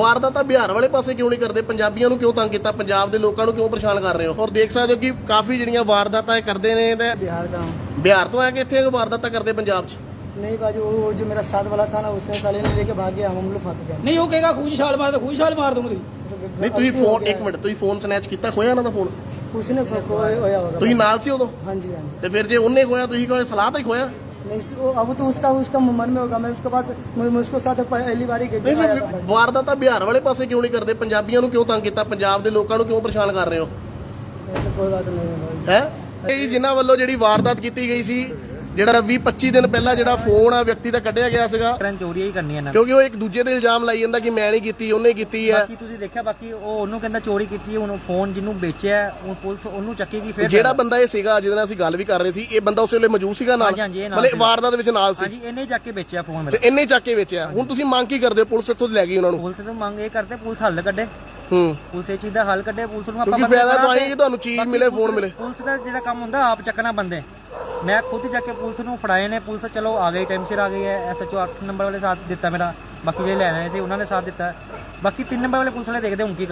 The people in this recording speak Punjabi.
ਵਾਰਦਾਤ ਤਾਂ ਬਿਹਾਰ ਵਾਲੇ ਪਾਸੇ ਕਿਉਂ ਨਹੀਂ ਕਰਦੇ ਪੰਜਾਬੀਆਂ ਨੂੰ ਕਿਉਂ ਤੰਗ ਕੀਤਾ ਪੰਜਾਬ ਦੇ ਲੋਕਾਂ ਨੂੰ ਕਿਉਂ ਪਰੇਸ਼ਾਨ ਕਰ ਰਹੇ ਹੋ ਔਰ ਦੇਖ ਸਕਦੇ ਹੋ ਕਿ ਕਾਫੀ ਜਿਹੜੀਆਂ ਵਾਰਦਾਤਾਂ ਇਹ ਕਰਦੇ ਨੇ ਤੇ बिहार का हूँ ਬਿਹਾਰ ਤੋਂ ਆ ਕੇ ਇੱਥੇ ਵਾਰਦਾਤਾਂ ਕਰਦੇ ਪੰਜਾਬ 'ਚ नहीं बाजू वो जो मेरा साथ वाला था ना उसने साले ने लेके भाग गया हम लोग फंस गए ਨਹੀਂ ਉਹ ਕਹੇਗਾ ਖੂਜ ਛਾਲ ਮਾਰ ਦੇ ਖੂਜ ਛਾਲ ਮਾਰ ਦੂੰਗੀ ਨਹੀਂ ਤੁਸੀਂ ਫੋਨ ਇੱਕ ਮਿੰਟ ਤੁਸੀਂ ਫੋਨ ਸਨੈਚ ਕੀਤਾ ਖੋਇਆ ਉਹਨਾਂ ਦਾ ਫੋਨ उसने खो- खोया होया होगा ਤੁਸੀਂ ਨਾਲ ਸੀ ਉਦੋਂ हाँ जी हाँ जी ਤੇ ਫਿਰ ਜੇ ਉਹਨੇ ਖੋਇਆ ਤੁਸੀਂ ਕੋਈ ਸਲਾਹ ਤਾਂ ਹੀ ਖੋਇਆ नहीं वो- अब तो उसका उसका मन में होगा मैं उसके पास मैं मैं उसको साथ पहली बार ही ਨਹੀਂ गया था ਫਿਰ भाई। ਵਾਰਦਾਤ ਤਾਂ ਬਿਹਾਰ ਵਾਲੇ ਪਾਸੇ ਕਿਉਂ ਨਹੀਂ ਕਰਦੇ ਪੰਜਾਬੀਆਂ ਨੂੰ ਕਿਉਂ ਤੰਗ ਕੀਤਾ ਪੰਜਾਬ ਦੇ ਲੋਕਾਂ ਨੂੰ ਕਿਉਂ ਪਰੇਸ਼ਾਨ ਕਰ ਰਹੇ ਹੋ ऐसे कोई बात नहीं है भाई ਹੈ ਇਹ ਜਿਨ੍ਹਾਂ ਵੱਲੋਂ ਜਿਹੜੀ ਵਾਰਦਾਤ ਕੀਤੀ ਗਈ ਸੀ ਜਿਹੜਾ 20 25 ਦਿਨ ਪਹਿਲਾਂ ਜਿਹੜਾ ਫੋਨ ਆ ਵਿਅਕਤੀ ਦਾ ਕੱਢਿਆ ਗਿਆ ਸੀਗਾ। ਕਰਨ ਚੋਰੀ ਹੀ ਕਰਨੀ ਇਹਨਾਂ ਨੇ। ਕਿਉਂਕਿ ਉਹ ਇੱਕ ਦੂਜੇ ਤੇ ਇਲਜ਼ਾਮ ਲਾਈ ਜਾਂਦਾ ਕਿ ਮੈਂ ਨਹੀਂ ਕੀਤੀ ਉਹਨੇ ਕੀਤੀ ਹੈ ਬਾਕੀ ਤੁਸੀਂ ਦੇਖਿਆ ਬਾਕੀ ਉਹ ਉਹਨੂੰ ਕਹਿੰਦਾ ਚੋਰੀ ਕੀਤੀ ਉਹਨੂੰ ਫੋਨ ਜਿਹਨੂੰ ਵੇਚਿਆ ਹੈ, ਉਹ ਪੁਲਿਸ ਉਹਨੂੰ ਚੱਕੇਗੀ ਫਿਰ ਜਿਹੜਾ ਬੰਦਾ ਇਹ ਸੀਗਾ ਜਿਹਦੇ ਨਾਲ ਅਸੀਂ ਗੱਲ ਵੀ ਕਰ ਰਹੇ ਸੀ ਇਹ ਬੰਦਾ ਉਸ ਵੇਲੇ ਮੌਜੂਦ ਸੀਗਾ ਨਾਲ। ਹਾਂਜੀ, ਹਾਂਜੀ, ਇਹ ਨਾਲ ਮਤਲਬ ਸੀਗਾ। ਵਾਰਦਾਤ ਵਿੱਚ ਨਾਲ ਸੀ। ਹਾਂਜੀ ਇਹਨੇ ਜਾ ਕੇ ਵੇਚਿਆ ਫੋਨ ਤੇ ਮੇਰਾ। ਇੰਨੇ ਚੱਕ ਕੇ ਵੇਚਿਆ। ਹੁਣ ਤੁਸੀਂ ਮੰਗ ਕੀ ਕਰਦੇ ਹੋ? ਪੁਲਿਸ ਇੱਥੋਂ ਲੈ ਗਈ ਉਹਨਾਂ ਨੂੰ। ਪੁਲਿਸ ਤੋਂ ਮੰਗ ਇਹ ਕਰਦੇ ਪੁਲਿਸ ਹੱਲ ਕੱਢੇ। ਹੂੰ। ਪੁਲਿਸ ਇਹ ਚੀਜ਼ ਦਾ ਹੱਲ ਕੱਢੇ ਪੁਲਿਸ ਨੂੰ ਆਪਾਂ ਕਿਉਂਕਿ ਬੰਦੇ ਫਾਇਦਾ ਤਾਂ ਆਹੀ ਕਿ ਤੁਹਾਨੂੰ ਚੀਜ਼ ਬਾਕੀ ਮਿਲੇ, ਫੋਨ ਮਿਲੇ। ਪੁਲਿਸ ਦਾ ਜਿਹੜਾ ਕੰਮ ਹੁੰਦਾ ਆਪ ਚੱਕਣਾ ਬੰਦੇ। ਮੈਂ ਖੁਦ ਜਾ ਕੇ ਪੁਲਿਸ ਨੂੰ ਫੜਾਏ ਨੇ, ਪੁਲਿਸ ਚਲੋ ਆ ਗਈ ਟਾਈਮ ਸਿਰ ਆ ਗਈ ਹੈ ਐਸਐਚਓ 8 ਨੰਬਰ ਵਾਲੇ ਸਾਥ ਦਿੱਤਾ ਮੇਰਾ, ਬਾਕੀ ਜਿਹੜੇ ਲੈਣ ਆਏ ਸੀ ਉਹਨਾਂ ਨੇ ਸਾਥ ਦਿੱਤਾ। ਬਾਕੀ 3 ਨੰਬਰ ਵਾਲੇ ਪੁਲਿਸ ਵਾਲੇ ਦੇਖਦੇ ਹੁਣ ਕੀ ਕਰਦੇ।